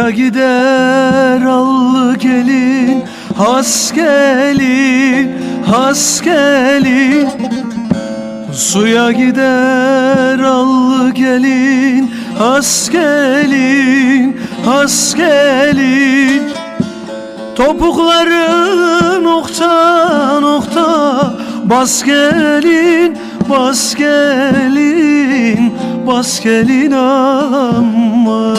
Suya gider allı gelin Has gelin, has gelin. Suya gider allı gelin Has gelin, has gelin. Topukları nokta nokta Bas gelin, bas gelin Bas gelin amma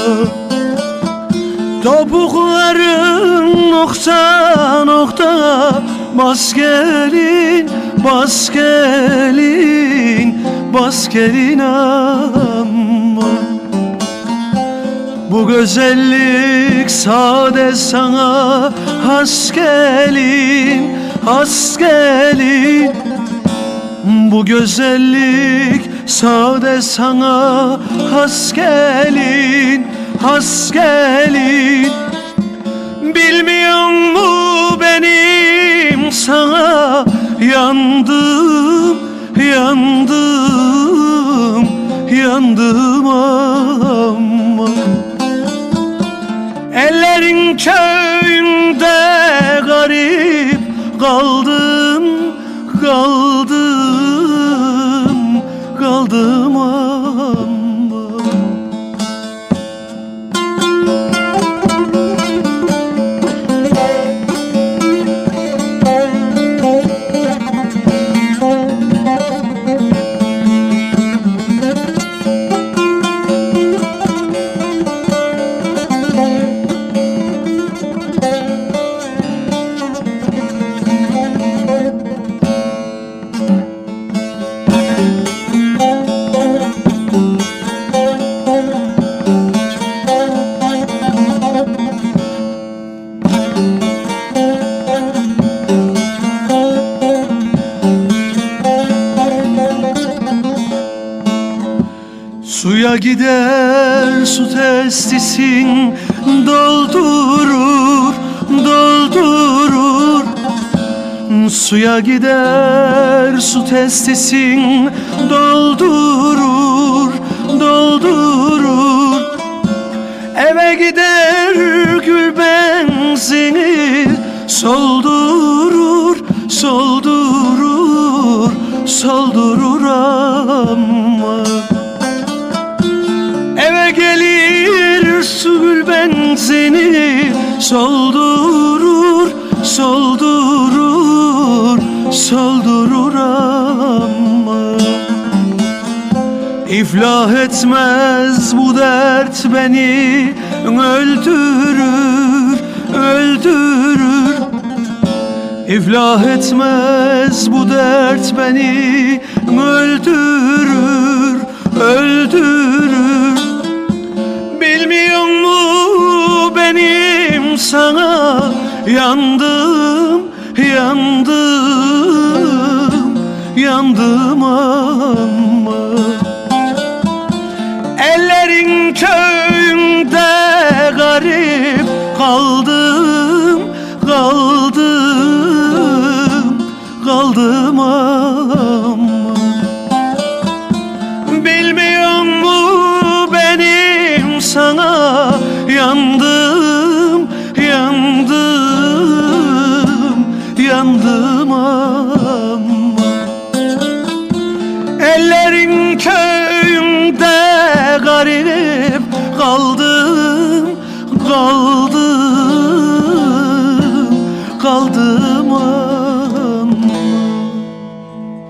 Topukların nokta nokta. Bas gelin, bas gelin Bas gelin amma Bu güzellik sade sana. Has gelin, has gelin. Bu güzellik sade sana. Has gelin, has gelin. Bilmiyor mu benim sana yandım, yandım, yandım ama. Ellerin köyünde garip kaldım, Suya gider su testisin doldurur, doldurur. Suya gider su testisin doldurur, doldurur. Eve gider gül benzini soldurur, soldurur, soldurur ama gelir su gül benzini Soldurur, soldurur, soldurur ama. İflah etmez bu dert beni Öldürür, öldürür. İflah etmez bu dert beni Öldürür, öldürür sana yandım, yandım, yandım ama. Ellerin köyünde garip kaldım, kaldım, kaldım ama. Bilmiyor mu benim sana yandım, yandım ama Ellerin köyünde garip kaldım, kaldım, kaldım